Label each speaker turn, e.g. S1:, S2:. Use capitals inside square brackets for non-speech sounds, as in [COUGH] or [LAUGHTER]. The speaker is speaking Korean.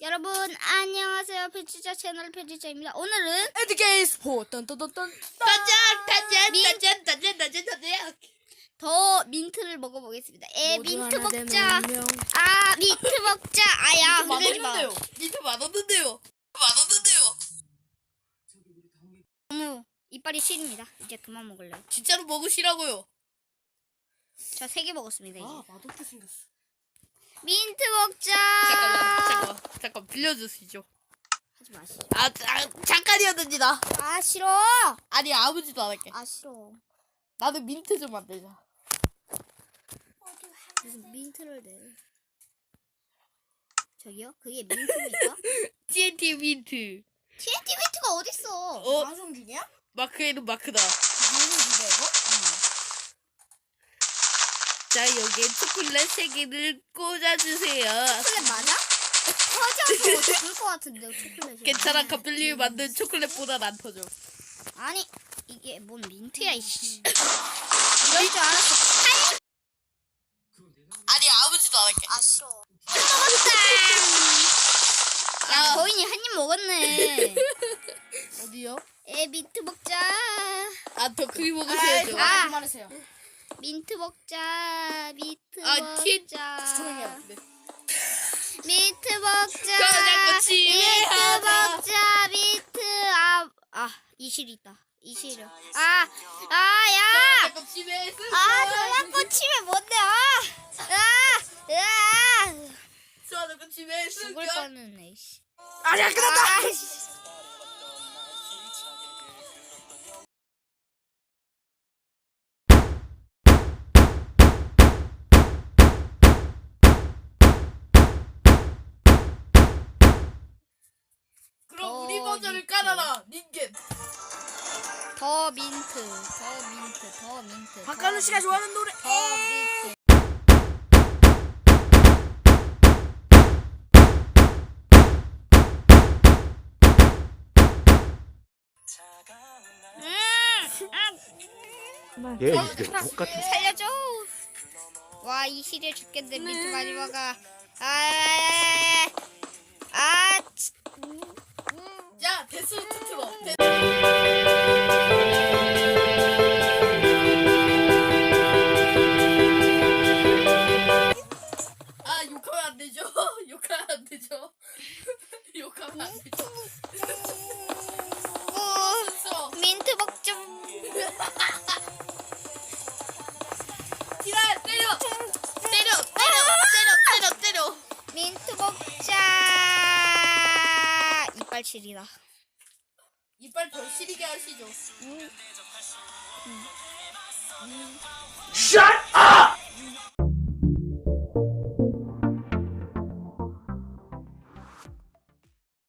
S1: 여러분 안녕하세요. 편집자 채널 편집자입니다. 오늘은
S2: 에드게이 스포 딴딴딴딴.
S3: 짜잔
S1: 더 민트를 먹어보겠습니다. 에
S2: 모두
S1: 민트
S2: 하나 되면
S1: 먹자.
S2: 운명.
S1: 아 민트 먹자. 아야 흔들지 마.
S3: 맛없는데요. 니트 맛없는데요. 맛없는데요.
S1: 너무 이빨이 시립니다. 이제 그만 먹을래요
S3: 진짜로 먹으시라고요.
S1: 저 세 개 먹었습니다 이제.
S2: 아 맛없게 생겼어.
S1: 민트 먹자
S3: 잠깐 빌려주시죠.
S1: 하지 마시죠
S3: 아, 아 잠깐이었는지다.
S1: 아 싫어.
S3: 아니 아무지도 안 할게.
S1: 아 싫어.
S3: 나도 민트 좀 만들자.
S1: 무슨 민트를 내. 저기요? 그게 민트입니까? [LAUGHS]
S3: TNT 민트.
S1: TNT 민트가 어딨어?
S3: 어?
S2: 방송 중이야?
S3: 마크에는 마크다.
S2: 방송 중이야 이거?
S3: 자 여기에 초콜릿 세 개를 꽂아주세요.
S1: 초콜릿 맞아? 터져서 죽을 것 같은데 초콜릿이.
S3: 괜찮아 가필님이 만든 초콜릿보단 안 터져
S1: 아니 이게 뭔 민트야 이씨. 이럴 줄 알았어.
S3: 아니 아무지도 안 할게.
S1: 아 싫어. 먹었다. 야. 거인이 한 입 먹었네. [LAUGHS]
S2: 어디요?
S1: 에 민트 먹자.
S3: 아더 크게 먹으셔야죠
S1: 아.
S2: 그만하세요.
S1: 민트 먹자 민트
S3: 아, 티-
S1: 먹자.
S2: 조용히 해요 네.
S1: 먹자
S3: 저 자꾸
S1: 민트
S3: 하자.
S1: 먹자 민트 아 아 이실 있다 이실이요 아아야
S3: 잠깐 집에 있을
S1: 아, 전화꽃 치면 뭔데? 아, 아, 아,
S3: 저는 집에 있을
S1: 죽을 뻔했네. 씨.
S2: 아니야 끝났다
S1: 아, 씨. 어, 민트.
S3: 깔아라 닌겐
S1: 더 민트, 더 민트, 더 민트.
S2: 박가는 씨가 좋아하는 노래
S1: 더 민트. 음,
S4: 얘 이게 똑같은
S1: 살려줘. 와, 이 시리에 죽겠네. 민트 많이 먹어. 아, 아, 아, 아, 치-
S3: 야 데스노트 틀어 아 욕하면 안 되죠? [LAUGHS] 욕하면 안 되죠? [LAUGHS] 욕하면 안 되죠? [LAUGHS]
S1: 어,
S3: 순서
S1: 민트 먹자. 이빨 칠이다.
S3: 이빨 더 시리게 하시죠.
S4: Shut